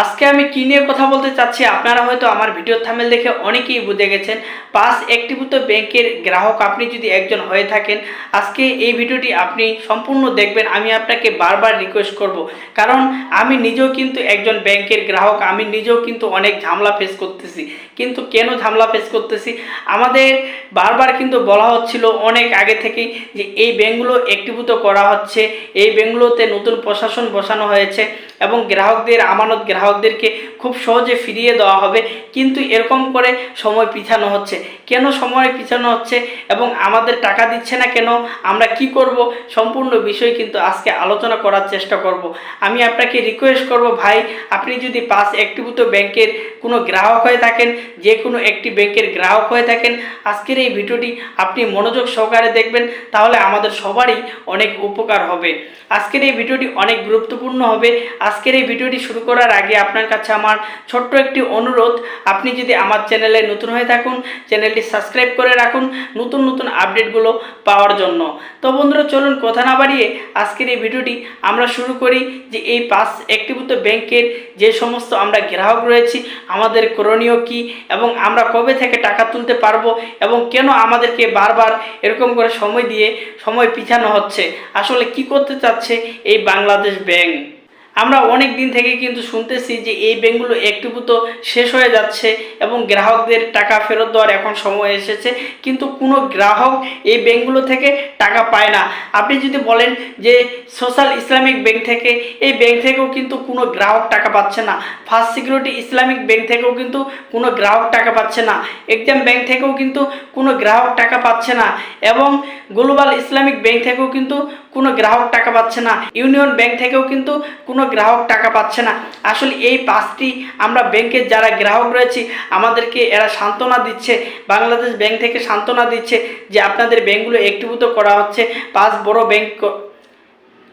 আজকে আমি কি নিয়ে কথা বলতে চাচ্ছি, আপনারা হয়তো আমার ভিডিও থামেল দেখে অনেকেই বুঝে গেছেন। পাঁচ একটিভূত ব্যাংকের গ্রাহক আপনি যদি একজন হয়ে থাকেন, আজকে এই ভিডিওটি আপনি সম্পূর্ণ দেখবেন। আমি আপনাকে বারবার রিকোয়েস্ট করব। কারণ আমি নিজেও কিন্তু একজন ব্যাংকের গ্রাহক, আমি নিজেও কিন্তু অনেক ঝামেলা ফেস করতেছি। কিন্তু কেন ঝামেলা ফেস করতেছি? আমাদের বারবার কিন্তু বলা হচ্ছিল অনেক আগে থেকেই যে এই ব্যাংকগুলো একটিভূত করা হচ্ছে, এই ব্যাংকগুলোতে নতুন প্রশাসন বসানো হয়েছে। এবং গ্রাহকদের, আমানত গ্রাহকদেরকে খুব সহজে ফিরিয়ে দেওয়া হবে। কিন্তু এরকম করে সময় পিছানো হচ্ছে। কেন সময় পিছানো হচ্ছে এবং আমাদের টাকা দিচ্ছে না কেন? আমরা কি করব? সম্পূর্ণ বিষয় কিন্তু আজকে আলোচনা করার চেষ্টা করব। আমি আপনাকে রিকোয়েস্ট করব, ভাই, আপনি যদি পাঁচ একটিভূত ব্যাংকের কোনো গ্রাহক হয়ে থাকেন যে কোনো একটি ব্যাংকের গ্রাহক হয়ে থাকেন, আজকের এই ভিডিওটি আপনি মনোযোগ সহকারে দেখবেন, তাহলে আমাদের সবারই অনেক উপকার হবে। আজকের এই ভিডিওটি অনেক গুরুত্বপূর্ণ হবে। আজকের এই ভিডিওটি শুরু করার আগে আপনার কাছে আমার ছোট্ট একটি অনুরোধ। আপনি যদি আমার চ্যানেলে নতুন হয়ে থাকুন, চ্যানেলটি সাবস্ক্রাইব করে রাখুন নতুন নতুন আপডেটগুলো পাওয়ার জন্য। তো বন্ধুরা, চলুন কথা না বাড়িয়ে আজকের এই ভিডিওটি আমরা শুরু করি যে এই পাঁচ একটিভূত ব্যাংকের যে সমস্ত আমরা গ্রাহক রয়েছি, আমাদের করণীয় কি এবং আমরা কবে থেকে টাকা তুলতে পারব এবং কেন আমাদেরকে বারবার এরকম করে সময় দিয়ে, সময় পিছানো হচ্ছে? আসলে কি করতে চাচ্ছে এই বাংলাদেশ ব্যাংক? আমরা অনেক দিন থেকে কিন্তু শুনতেছি যে এই ব্যাংকগুলো একটিভূত শেষ হয়ে যাচ্ছে এবং গ্রাহকদের টাকা ফেরত দেওয়ার এখন সময় এসেছে, কিন্তু কোনো গ্রাহক এই ব্যাংকগুলো থেকে টাকা পায় না। আপনি যদি বলেন যে সোশ্যাল ইসলামিক ব্যাংক থেকে, এই ব্যাংক থেকেও কিন্তু কোনো গ্রাহক টাকা পাচ্ছে না। ফার্স্ট সিকিউরিটি ইসলামিক ব্যাংক থেকেও কিন্তু কোনো গ্রাহক টাকা পাচ্ছে না। এক্সাম ব্যাংক থেকেও কিন্তু কোনো গ্রাহক টাকা পাচ্ছে না। এবং গ্লোবাল ইসলামিক ব্যাংক থেকেও কিন্তু কোনো গ্রাহক টাকা পাচ্ছে না। ইউনিয়ন ব্যাংক থেকেও কিন্তু কোনো গ্রাহক টাকা পাচ্ছে না। আসলে এই পাঁচটি আমরা ব্যাংকের যারা গ্রাহক রয়েছি, আমাদেরকে এরা সান্ত্বনা দিচ্ছে। বাংলাদেশ ব্যাংক থেকে সান্ত্বনা দিচ্ছে যে আপনাদের ব্যাংকগুলো একটিভূত করা হচ্ছে। পাঁচ বড় ব্যাংক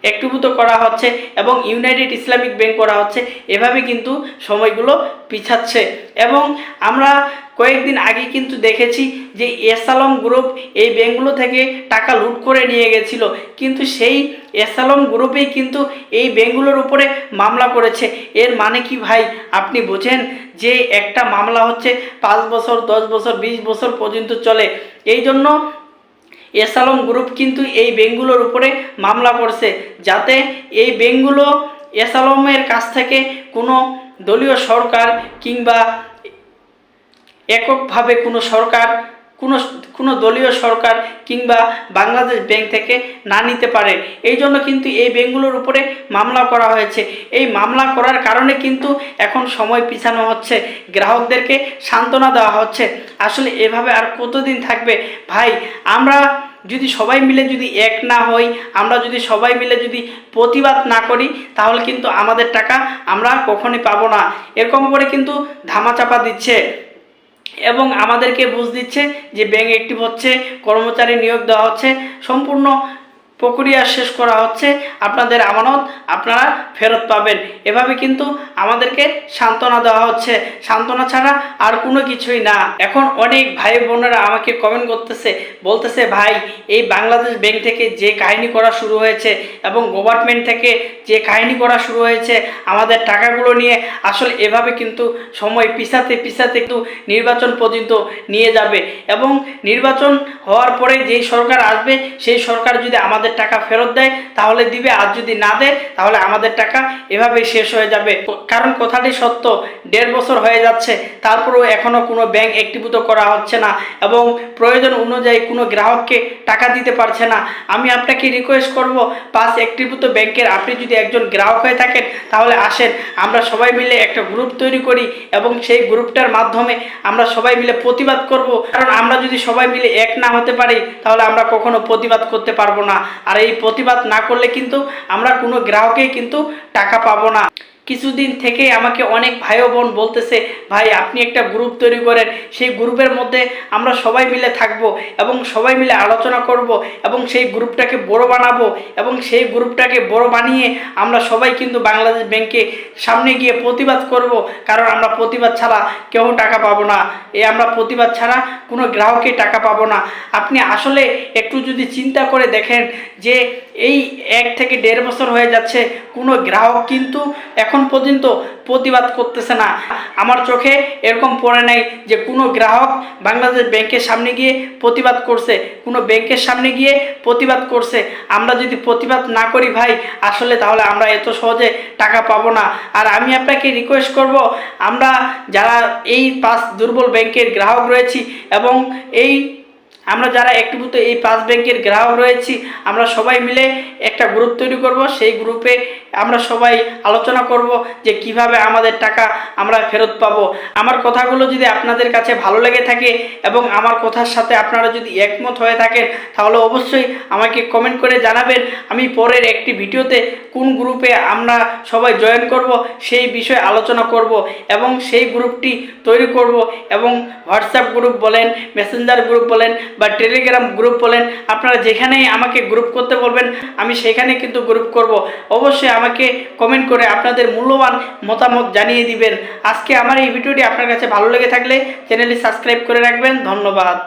একটিভূত করা হচ্ছে এবং ইউনাইটেড ইসলামিক ব্যাংক করা হচ্ছে। এভাবে কিন্তু সময়গুলো পিছাচ্ছে। এবং আমরা কয়েকদিন আগে কিন্তু দেখেছি যে এসালম গ্রুপ এই ব্যাংকগুলো থেকে টাকা লুট করে নিয়ে গেছিল। কিন্তু সেই এসালম গ্রুপেই কিন্তু এই ব্যাংকগুলোর উপরে মামলা করেছে। এর মানে কি ভাই? আপনি বোঝেন যে একটা মামলা হচ্ছে পাঁচ বছর, দশ বছর, বিশ বছর পর্যন্ত চলে। এই জন্য এসালম গ্রুপ কিন্তু এই ব্যাংকগুলোর উপরে মামলা করছে, যাতে এই ব্যাংকগুলো এসালমের কাছ থেকে কোনো দলীয় সরকার কিংবা এককভাবে কোনো সরকার, কোনো কোনো দলীয় সরকার কিংবা বাংলাদেশ ব্যাংক থেকে না নিতে পারে। এই জন্য কিন্তু এই ব্যাংকগুলোর উপরে মামলা করা হয়েছে। এই মামলা করার কারণে কিন্তু এখন সময় পিছানো হচ্ছে। গ্রাহকদেরকে সান্ত্বনা দেওয়া হচ্ছে। আসলে এভাবে আর কতদিন থাকবে? ভাই, আমরা যদি সবাই মিলে যদি এক না হই, আমরা যদি সবাই মিলে যদি প্রতিবাদ না করি, তাহলে কিন্তু আমাদের টাকা আমরা কখনই পাবো না। এরকম করে কিন্তু ধামাচাপা দিচ্ছে। এবং আমাদেরকে বুঝ দিচ্ছে যে ব্যাংক অ্যাক্টিভ হচ্ছে, কর্মচারী নিয়োগ দেওয়া হচ্ছে। সম্পূর্ণ প্রক্রিয়া শেষ করা হচ্ছে। আপনাদের আমানত আপনারা ফেরত পাবেন। এভাবে কিন্তু আমাদেরকে সান্ত্বনা দেওয়া হচ্ছে। সান্ত্বনা ছাড়া আর কোনো কিছুই না। এখন অনেক ভাই বোনেরা আমাকে কমেন্ট করতেছে, বলতেছে, ভাই, এই বাংলাদেশ ব্যাংক থেকে যে কাহিনী করা শুরু হয়েছে এবং গভর্নমেন্ট থেকে যে কাহিনী করা শুরু হয়েছে, আমাদের টাকাগুলো নিয়ে আসলে এভাবে কিন্তু সময় পিছাতে পিছাতে একটু নির্বাচন পর্যন্ত নিয়ে যাবে এবং নির্বাচন হওয়ার পরে যেই সরকার আসবে, সেই সরকার যদি আমাদের টাকা ফেরত দেয়, তাহলে দিবে। আর যদি না দেয়, তাহলে আমাদের টাকা এভাবেই শেষ হয়ে যাবে। কারণ কথাটি সত্য, দেড় বছর হয়ে যাচ্ছে, তারপরেও এখনও কোনো ব্যাংক একটিভূত করা হচ্ছে না এবং প্রয়োজন অনুযায়ী কোনো গ্রাহককে টাকা দিতে পারছে না। আমি আপনাকে রিকোয়েস্ট করব, পাঁচ একটিভূত ব্যাংকের আপনি যদি একজন গ্রাহক হয়ে থাকেন, তাহলে আসেন। আমরা সবাই মিলে একটা গ্রুপ তৈরি করি এবং সেই গ্রুপটার মাধ্যমে আমরা সবাই মিলে প্রতিবাদ করব। কারণ আমরা যদি সবাই মিলে এক না হতে পারি, তাহলে আমরা কখনো প্রতিবাদ করতে পারব না। আর এই প্রতিবাদ না করলে কিন্তু আমরা কোনো গ্রাহকেই কিন্তু টাকা পাবো না। কিছুদিন থেকে আমাকে অনেক ভাই বোন বলতেছে, ভাই, আপনি একটা গ্রুপ তৈরি করেন। সেই গ্রুপের মধ্যে আমরা সবাই মিলে থাকব এবং সবাই মিলে আলোচনা করব এবং সেই গ্রুপটাকে বড় বানাবো এবং সেই গ্রুপটাকে বড় বানিয়ে আমরা সবাই কিন্তু বাংলাদেশ ব্যাংকে সামনে গিয়ে প্রতিবাদ করব। কারণ আমরা প্রতিবাদ ছাড়া কেউ টাকা পাবো না। এ আমরা প্রতিবাদ ছাড়া কোনো গ্রাহকে টাকা পাবো না। আপনি আসলে একটু যদি চিন্তা করে দেখেন যে এই এক থেকে দেড় বছর হয়ে যাচ্ছে, কোনো গ্রাহক কিন্তু এখন এখন পর্যন্ত প্রতিবাদ করতেছে না। আমার চোখে এরকম পড়ে নাই যে কোনো গ্রাহক বাংলাদেশ ব্যাংকের সামনে গিয়ে প্রতিবাদ করছে, কোনো ব্যাংকের সামনে গিয়ে প্রতিবাদ করছে। আমরা যদি প্রতিবাদ না করি ভাই, আসলে তাহলে আমরা এত সহজে টাকা পাবো না। আর আমি আপনাকে রিকোয়েস্ট করব, আমরা যারা এই পাঁচ দুর্বল ব্যাংকের গ্রাহক রয়েছি এবং এই আমরা যারা একটিভূত এই পাঁচ ব্যাংকের গ্রাহক রয়েছি, আমরা সবাই মিলে একটা গ্রুপ তৈরি করব। সেই গ্রুপে আমরা সবাই আলোচনা করব যে কীভাবে আমাদের টাকা আমরা ফেরত পাবো। আমার কথাগুলো যদি আপনাদের কাছে ভালো লেগে থাকে এবং আমার কথার সাথে আপনারা যদি একমত হয়ে থাকেন, তাহলে অবশ্যই আমাকে কমেন্ট করে জানাবেন। আমি পরের একটি ভিডিওতে কোন গ্রুপে আমরা সবাই জয়েন করব, সেই বিষয়ে আলোচনা করব এবং সেই গ্রুপটি তৈরি করব এবং হোয়াটসঅ্যাপ গ্রুপ বলেন মেসেঞ্জার গ্রুপ বলেন বা টেলিগ্রাম গ্রুপ বলেন, আপনারা যেখানেই আমাকে গ্রুপ করতে বলবেন, আমি সেখানে কিন্তু গ্রুপ করব। অবশ্যই আমাকে কমেন্ট করে আপনাদের মূল্যবান মতামত জানিয়ে দিবেন। আজকে আমার এই ভিডিওটি আপনার কাছে ভালো লেগে থাকলে চ্যানেলটি সাবস্ক্রাইব করে রাখবেন। ধন্যবাদ।